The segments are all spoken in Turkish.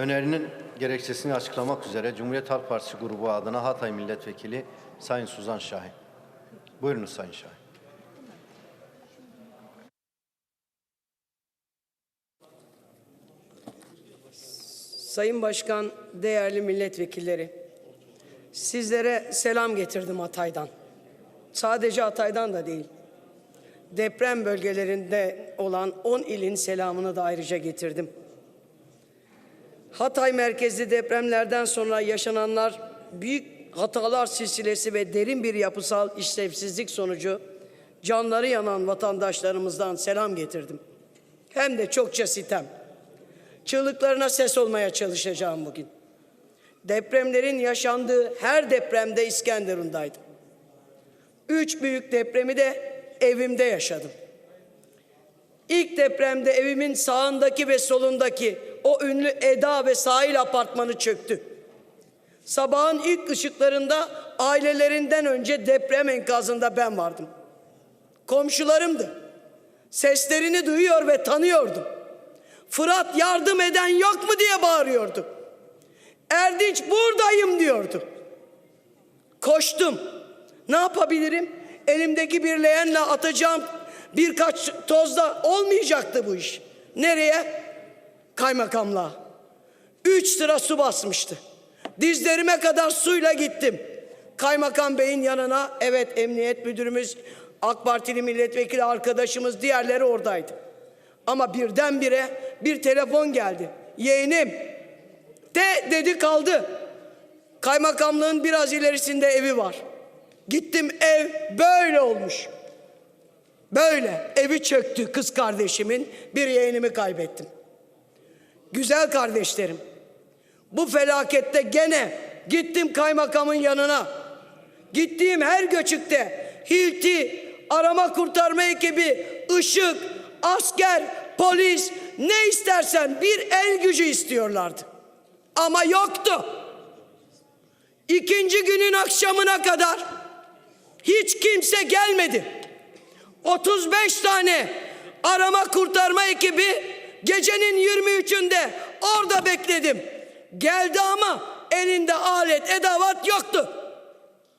Önerinin gerekçesini açıklamak üzere Cumhuriyet Halk Partisi grubu adına Hatay Milletvekili Sayın Suzan Şahin. Buyurunuz Sayın Şahin. Sayın Başkan, değerli milletvekilleri, sizlere selam getirdim Hatay'dan. Sadece Hatay'dan da değil. Deprem bölgelerinde olan 10 ilin selamını da ayrıca getirdim. Hatay merkezli depremlerden sonra yaşananlar büyük hatalar silsilesi ve derin bir yapısal işlevsizlik sonucu canları yanan vatandaşlarımızdan selam getirdim. Hem de çokça sitem. Çığlıklarına ses olmaya çalışacağım bugün. Depremlerin yaşandığı her depremde İskenderun'daydım. Üç büyük depremi de evimde yaşadım. İlk depremde evimin sağındaki ve solundaki o ünlü Eda ve sahil apartmanı çöktü. Sabahın ilk ışıklarında ailelerinden önce deprem enkazında ben vardım. Komşularımdı. Seslerini duyuyor ve tanıyordum. Fırat yardım eden yok mu diye bağırıyordu. Erdinç buradayım diyordu. Koştum. Ne yapabilirim? Elimdeki bir leğenle atacağım birkaç tozda olmayacaktı bu iş. Nereye? Kaymakamlığa. Üç sıra su basmıştı. Dizlerime kadar suyla gittim. Kaymakam Bey'in yanına evet emniyet müdürümüz, AK Partili milletvekili arkadaşımız diğerleri oradaydı. Ama birdenbire bir telefon geldi. Yeğenim de dedi kaldı. Kaymakamlığın biraz ilerisinde evi var. Gittim ev böyle olmuş. Böyle evi çöktü kız kardeşimin bir yeğenimi kaybettim. Güzel kardeşlerim. Bu felakette gene gittim kaymakamın yanına. Gittiğim her göçükte hilti, arama kurtarma ekibi, ışık, asker, polis ne istersen bir el gücü istiyorlardı. Ama yoktu. İkinci günün akşamına kadar hiç kimse gelmedi. 35 tane arama kurtarma ekibi gecenin 23'ünde orada bekledim. Geldi ama elinde alet edavat yoktu.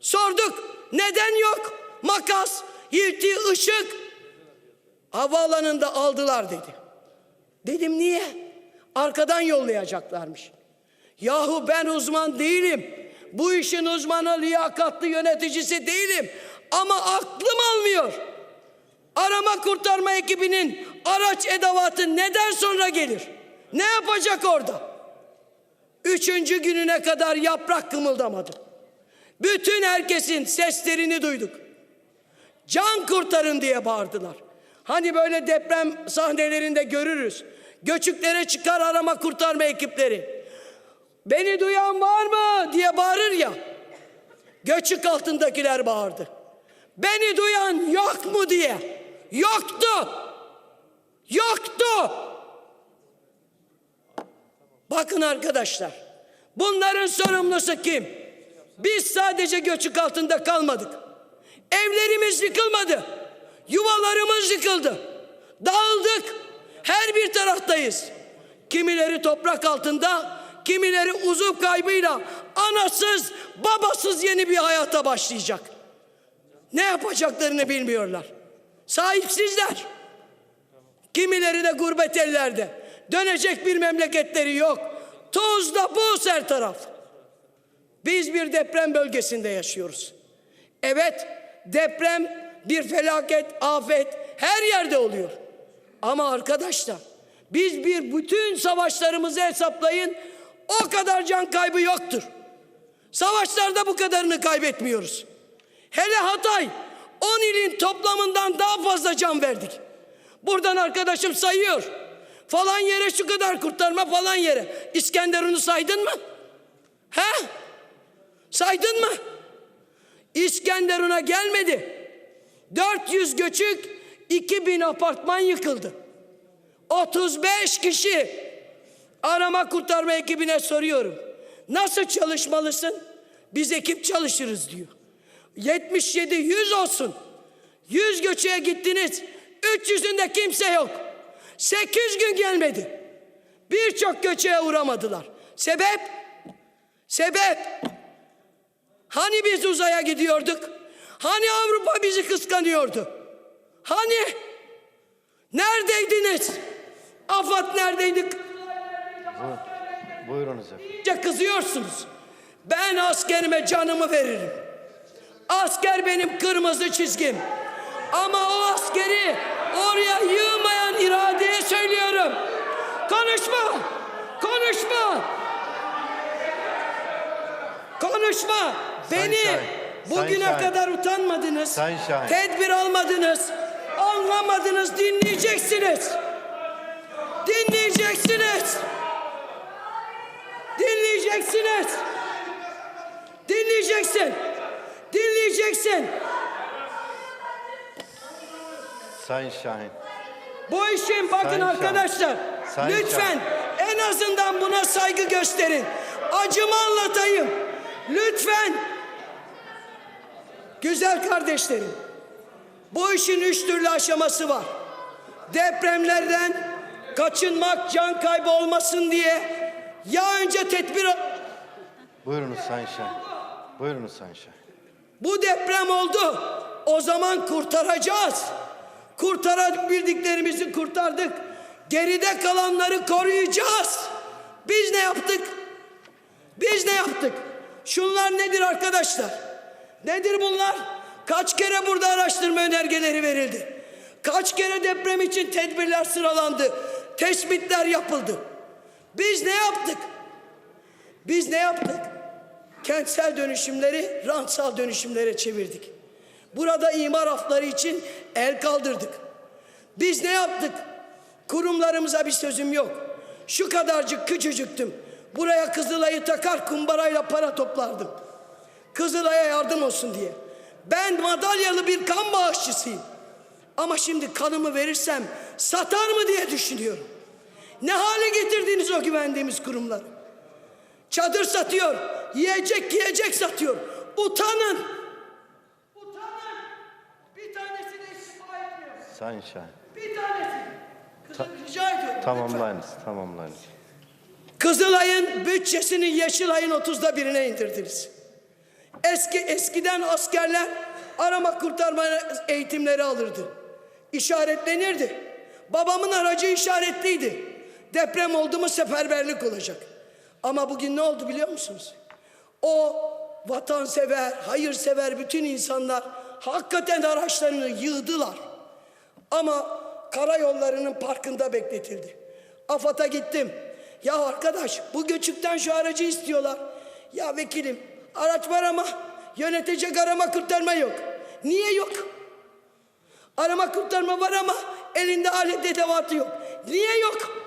Sorduk neden yok? Makas, hilti, ışık. Havaalanında aldılar dedi. Dedim niye? Arkadan yollayacaklarmış. Yahu ben uzman değilim. Bu işin uzmanı liyakatlı yöneticisi değilim. Ama aklım almıyor. Arama kurtarma ekibinin araç edavatı neden sonra gelir? Ne yapacak orada? Üçüncü gününe kadar yaprak kımıldamadı. Bütün herkesin seslerini duyduk. Can kurtarın diye bağırdılar. Hani böyle deprem sahnelerinde görürüz. Göçüklere çıkar arama kurtarma ekipleri. Beni duyan var mı diye bağırır ya. Göçük altındakiler bağırdı. Beni duyan yok mu diye. Yoktu. Yoktu. Bakın arkadaşlar. Bunların sorumlusu kim? Biz sadece göçük altında kalmadık. Evlerimiz yıkılmadı. Yuvalarımız yıkıldı. Dağıldık. Her bir taraftayız. Kimileri toprak altında, kimileri uzuv kaybıyla anasız, babasız yeni bir hayata başlayacak. Ne yapacaklarını bilmiyorlar. Sahipsizler. Kimileri de gurbet ellerde. Dönecek bir memleketleri yok. Tozda buz her taraf. Biz bir deprem bölgesinde yaşıyoruz. Evet, deprem bir felaket, afet her yerde oluyor. Ama arkadaşlar, biz bir bütün savaşlarımızı hesaplayın, o kadar can kaybı yoktur. Savaşlarda bu kadarını kaybetmiyoruz. Hele Hatay, 10 ilin toplamından daha fazla can verdik. Buradan arkadaşım sayıyor. Falan yere şu kadar kurtarma falan yere. İskenderun'u saydın mı? He? Saydın mı? İskenderun'a gelmedi. 400 göçük, 2000 apartman yıkıldı. 35 kişi arama kurtarma ekibine soruyorum. Nasıl çalışmalısın? Biz ekip çalışırız diyor. 77 100 olsun. 100 göçüğe gittiniz. 300'ünde kimse yok. 8 gün gelmedi. Birçok göçeye uğramadılar. Sebep? Sebep? Hani biz uzaya gidiyorduk? Hani Avrupa bizi kıskanıyordu? Hani? Neredeydiniz? Afat neredeydik? Bu- Buyurunuz efendim. Kızıyorsunuz. Ben askerime canımı veririm. Asker benim kırmızı çizgim. Ama o askeri oraya yığmayan iradeye söylüyorum. Konuşma! Konuşma! Konuşma! Beni Sayın bugüne Şahin. kadar utanmadınız. Şahin. Tedbir almadınız. Anlamadınız. Dinleyeceksiniz. Dinleyeceksiniz. Dinleyeceksiniz. Dinleyeceksin. Dinleyeceksin. Şahin. Bu işin bakın Şahin. arkadaşlar. Sayın lütfen en azından buna saygı gösterin. Acımı anlatayım. Lütfen. Güzel kardeşlerim. Bu işin üç türlü aşaması var. Depremlerden kaçınmak, can kaybı olmasın diye ya önce tedbir Buyurunuz Sayın Şahin. Buyurunuz Sayın Şahin. Bu deprem oldu. O zaman kurtaracağız. Kurtarabildiklerimizi kurtardık. Geride kalanları koruyacağız. Biz ne yaptık? Biz ne yaptık? Şunlar nedir arkadaşlar? Nedir bunlar? Kaç kere burada araştırma önergeleri verildi? Kaç kere deprem için tedbirler sıralandı? Tespitler yapıldı. Biz ne yaptık? Biz ne yaptık? Kentsel dönüşümleri rantsal dönüşümlere çevirdik. Burada imar hafları için el kaldırdık. Biz ne yaptık? Kurumlarımıza bir sözüm yok. Şu kadarcık küçücüktüm. Buraya Kızılay'ı takar kumbarayla para toplardım. Kızılay'a yardım olsun diye. Ben madalyalı bir kan bağışçısıyım. Ama şimdi kanımı verirsem satar mı diye düşünüyorum. Ne hale getirdiniz o güvendiğimiz kurumları? Çadır satıyor, yiyecek yiyecek satıyor. Utanın. Utanın. Bir tanesini istifa etmiyor. Sayın Şahin. Bir tanesi. Kızım rica ediyorum. lütfen. Tamamlayınız. Kızılay'ın bütçesini Yeşilay'ın 30'da birine indirdiniz. Eski eskiden askerler arama kurtarma eğitimleri alırdı. İşaretlenirdi. Babamın aracı işaretliydi. Deprem oldu mu seferberlik olacak. Ama bugün ne oldu biliyor musunuz? O vatansever, hayırsever bütün insanlar hakikaten araçlarını yığdılar. Ama karayollarının parkında bekletildi. AFAD'a gittim. Ya arkadaş bu göçükten şu aracı istiyorlar. Ya vekilim araç var ama yönetecek arama kurtarma yok. Niye yok? Arama kurtarma var ama elinde alet edevatı yok. Niye yok?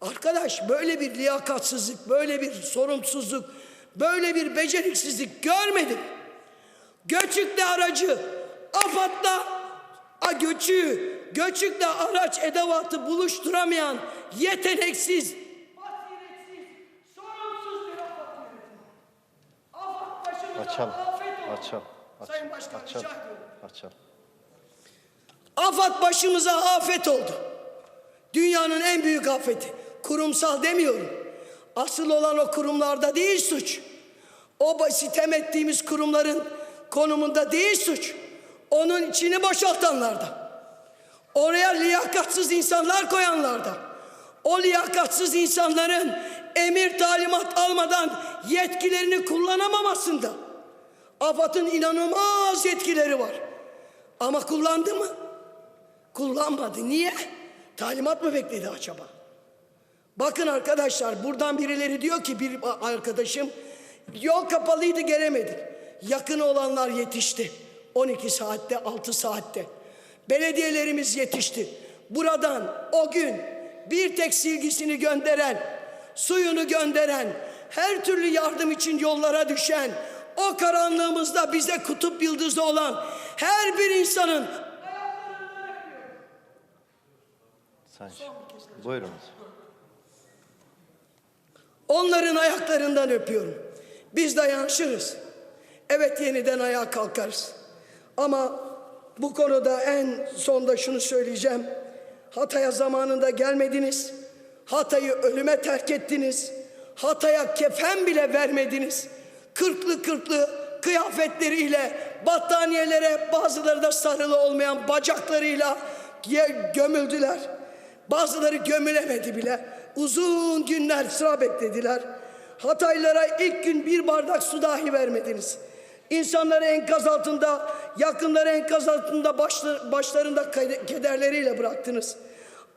Arkadaş böyle bir liyakatsızlık, böyle bir sorumsuzluk, böyle bir beceriksizlik görmedim. Göçükle aracı, AFAD'la a göçüğü, göçükle araç edevatı buluşturamayan yeteneksiz, basiretsiz, sorumsuz bir AFAD yönetimi. AFAD başımıza Açalım. Açalım. Sayın Başkan Açalım. rica ediyorum. Açalım. AFAD başımıza afet oldu. Dünyanın en büyük afeti. Kurumsal demiyorum. Asıl olan o kurumlarda değil suç. O sitem ettiğimiz kurumların konumunda değil suç. Onun içini boşaltanlarda. Oraya liyakatsız insanlar koyanlarda. O liyakatsız insanların emir talimat almadan yetkilerini kullanamamasında. AFAD'ın inanılmaz yetkileri var. Ama kullandı mı? Kullanmadı. Niye? Talimat mı bekledi acaba? Bakın arkadaşlar buradan birileri diyor ki bir arkadaşım yol kapalıydı gelemedik. Yakın olanlar yetişti. 12 saatte 6 saatte. Belediyelerimiz yetişti. Buradan o gün bir tek silgisini gönderen, suyunu gönderen, her türlü yardım için yollara düşen, o karanlığımızda bize kutup yıldızı olan her bir insanın Şahin. Buyurunuz. Onların ayaklarından öpüyorum. Biz dayanışırız. Evet yeniden ayağa kalkarız. Ama bu konuda en sonda şunu söyleyeceğim. Hatay'a zamanında gelmediniz. Hatay'ı ölüme terk ettiniz. Hatay'a kefen bile vermediniz. Kırklı kırklı kıyafetleriyle, battaniyelere bazıları da sarılı olmayan bacaklarıyla gömüldüler. Bazıları gömülemedi bile. Uzun günler sıra beklediler. Hataylılara ilk gün bir bardak su dahi vermediniz. İnsanları enkaz altında, yakınları enkaz altında başla- başlarında kede- kederleriyle bıraktınız.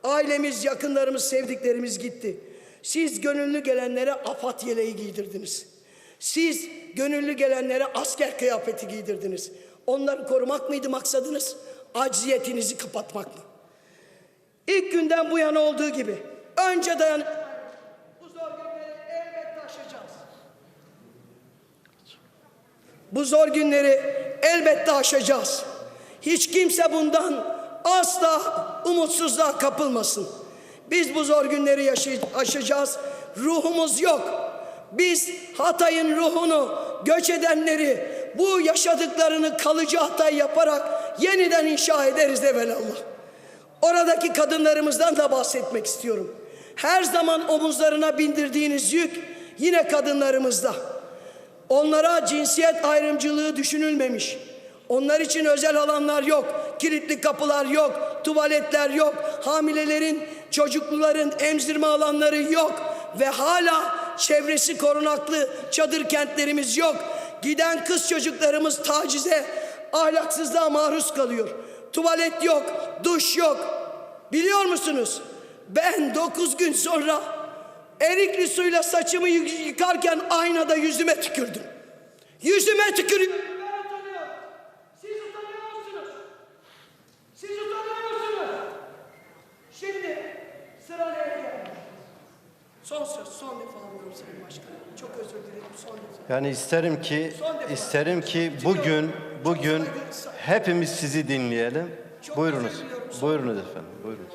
Ailemiz, yakınlarımız, sevdiklerimiz gitti. Siz gönüllü gelenlere afat yeleği giydirdiniz. Siz gönüllü gelenlere asker kıyafeti giydirdiniz. Onları korumak mıydı maksadınız? Acziyetinizi kapatmak mı? İlk günden bu yana olduğu gibi önce dayan bu zor günleri elbette aşacağız. Bu zor günleri elbette aşacağız. Hiç kimse bundan asla umutsuzluğa kapılmasın. Biz bu zor günleri yaşay- aşacağız. Ruhumuz yok. Biz Hatay'ın ruhunu, göç edenleri, bu yaşadıklarını kalıcı Hatay yaparak yeniden inşa ederiz evelallah. Oradaki kadınlarımızdan da bahsetmek istiyorum. Her zaman omuzlarına bindirdiğiniz yük yine kadınlarımızda. Onlara cinsiyet ayrımcılığı düşünülmemiş. Onlar için özel alanlar yok, kilitli kapılar yok, tuvaletler yok, hamilelerin, çocukluların emzirme alanları yok ve hala çevresi korunaklı çadır kentlerimiz yok. Giden kız çocuklarımız tacize, ahlaksızlığa maruz kalıyor. Tuvalet yok, duş yok. Biliyor musunuz? Ben dokuz gün sonra erikli suyla saçımı yı- yıkarken aynada yüzüme tükürdüm. Yüzüme tükürüyorum. Ben utanıyorum. Siz utanıyor musunuz? Siz utanıyor musunuz? Şimdi sıra neye geldi? Son söz, son defa alıyorum Sayın Başkanım. Çok özür dilerim, son defa. Yani isterim ki isterim ki bugün bugün hepimiz sizi dinleyelim. Buyurunuz. Buyurunuz efendim. Buyurunuz.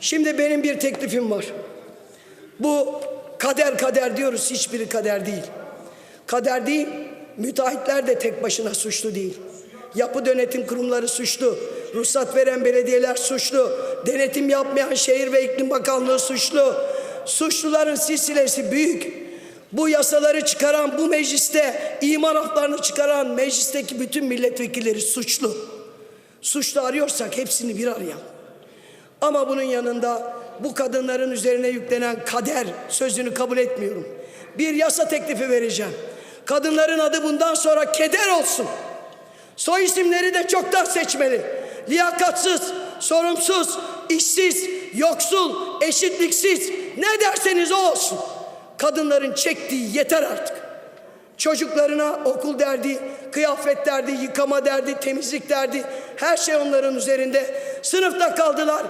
Şimdi benim bir teklifim var. Bu kader kader diyoruz hiçbiri kader değil. Kader değil, müteahhitler de tek başına suçlu değil. Yapı denetim kurumları suçlu, ruhsat veren belediyeler suçlu, denetim yapmayan Şehir ve İklim Bakanlığı suçlu. Suçluların silsilesi büyük. Bu yasaları çıkaran, bu mecliste iman haklarını çıkaran meclisteki bütün milletvekilleri suçlu. Suçlu arıyorsak hepsini bir arayalım. Ama bunun yanında bu kadınların üzerine yüklenen kader sözünü kabul etmiyorum. Bir yasa teklifi vereceğim. Kadınların adı bundan sonra keder olsun. Soy isimleri de çoktan seçmeli. Liyakatsız, sorumsuz, işsiz, yoksul, eşitliksiz ne derseniz o olsun. Kadınların çektiği yeter artık. Çocuklarına okul derdi, kıyafet derdi, yıkama derdi, temizlik derdi. Her şey onların üzerinde. Sınıfta kaldılar.